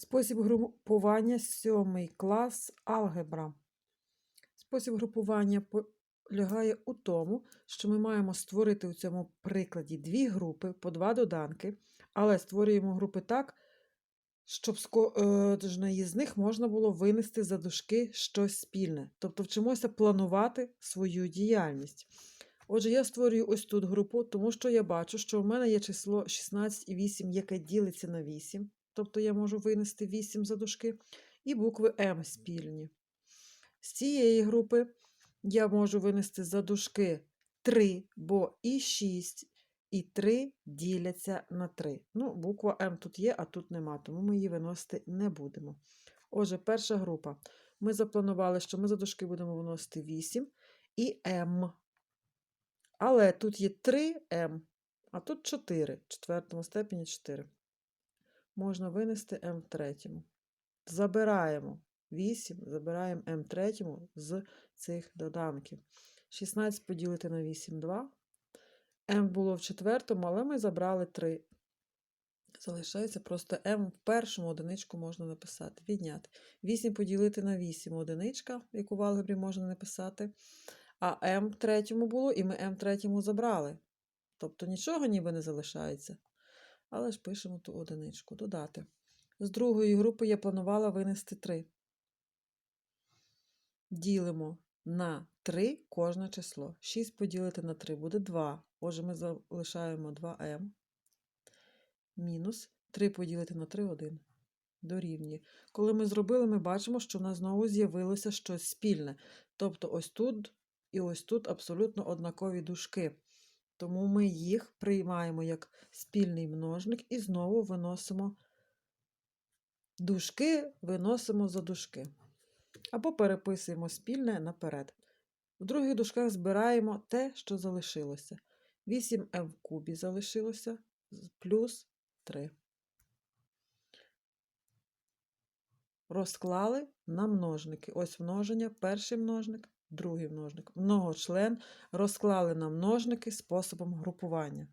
Спосіб групування сьомий клас алгебра. Спосіб групування полягає у тому, що ми маємо створити у цьому прикладі дві групи по два доданки, але створюємо групи так, щоб з кожної з них можна було винести за дужки щось спільне. Тобто вчимося планувати свою діяльність. Отже, я створюю ось тут групу, тому що я бачу, що в мене є число 16 і 8, яке ділиться на 8. Тобто я можу винести 8 за дужки, і букви М спільні. З цієї групи я можу винести за дужки 3, бо і 6, і 3 діляться на 3. Ну, буква М тут є, а тут нема, тому ми її виносити не будемо. Отже, перша група. Ми запланували, що ми за дужки будемо виносити 8 і М. Але тут є 3М, а тут 4, в четвертому степені 4. Можна винести М в третьому. Забираємо 8, забираємо М в третьому з цих доданків. 16 поділити на 8 2. М було в четвертому, але ми забрали 3. Залишається просто М в першому одиничку можна написати. Відняти. 8 поділити на 8 одиничка, яку в алгебрі можна написати. А М в третьому було, і ми М третьому забрали. Тобто нічого ніби не залишається. Але ж пишемо ту одиничку. Додати. З другої групи я планувала винести 3. Ділимо на 3 кожне число. 6 поділити на 3 буде 2. Отже, ми залишаємо 2m. Мінус 3 поділити на 3 1. Дорівнює. Коли ми зробили, ми бачимо, що в нас знову з'явилося щось спільне. Тобто ось тут і ось тут абсолютно однакові дужки. Тому ми їх приймаємо як спільний множник і знову виносимо дужки, виносимо за дужки. Або переписуємо спільне наперед. В других дужках збираємо те, що залишилося. 8m в кубі залишилося плюс 3. Розклали на множники. Ось множення, перший множник, другий множник. Многочлен розклали на множники способом групування.